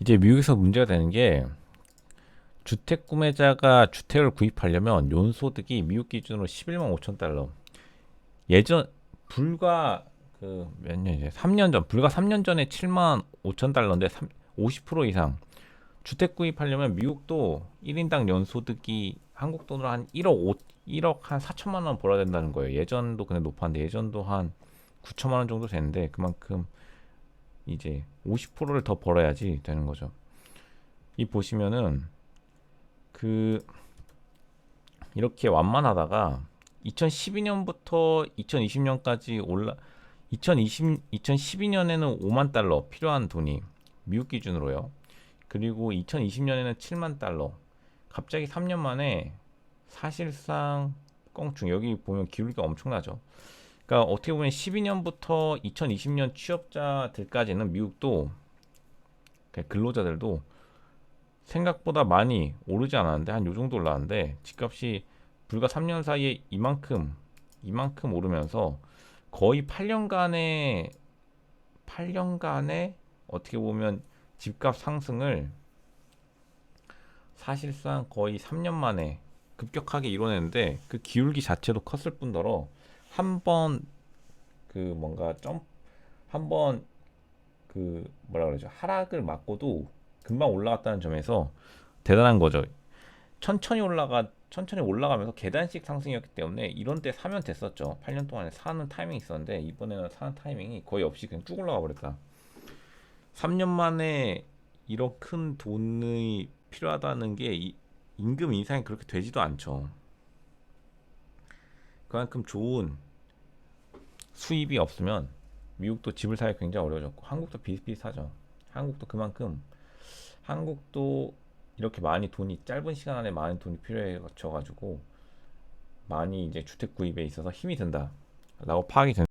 이제 미국에서 문제가 되는 게 주택 구매자가 주택을 구입하려면 연소득이 미국 기준으로 11만 5천 달러. 예전 불과 그 몇 년이지? 3년 전 불과 3년 전에 7만 5천 달러인데 3, 50% 이상 주택 구입하려면 미국도 1인당 연소득이 한국 돈으로 한 1억 5 1억 한 4천만 원 벌어야 된다는 거예요. 예전도 근데 높았는데 예전도 한 9천만 원 정도 되는데 그만큼 이제 50%를 더 벌어야지 되는 거죠. 이 보시면은 그 이렇게 완만하다가 2012년부터 2020년까지 올라 2020 2012년에는 5만 달러 필요한 돈이 미국 기준으로요. 그리고 2020년에는 7만 달러. 갑자기 3년 만에 사실상 껑충 여기 보면 기울기가 엄청나죠. 그러니까 어떻게 보면 12년부터 2020년 취업자들까지는 미국도 근로자들도 생각보다 많이 오르지 않았는데 한 요 정도 올랐는데 집값이 불과 3년 사이에 이만큼 이만큼 오르면서 거의 8년간의 8년간의 어떻게 보면 집값 상승을 사실상 거의 3년 만에 급격하게 이뤄냈는데 그 기울기 자체도 컸을 뿐더러 한번 그 뭔가 점 한번 그 뭐라 그러죠 하락을 맞고도 금방 올라갔다는 점에서 대단한 거죠. 천천히 올라가 천천히 올라가면서 계단식 상승이었기 때문에 이런 때 사면 됐었죠. 8년 동안에 사는 타이밍이 있었는데 이번에는 사는 타이밍이 거의 없이 그냥 쭉 올라가 버렸다. 3년 만에 이런 큰 돈이 필요하다는 게 이- 임금 인상이 그렇게 되지도 않죠. 그만큼 좋은 수입이 없으면 미국도 집을 사기 굉장히 어려워졌고 한국도 비슷비슷하죠. 한국도 그만큼 한국도 이렇게 많이 돈이 짧은 시간 안에 많은 돈이 필요해져 가지고 많이 이제 주택 구입에 있어서 힘이 든다라고 파악이 된.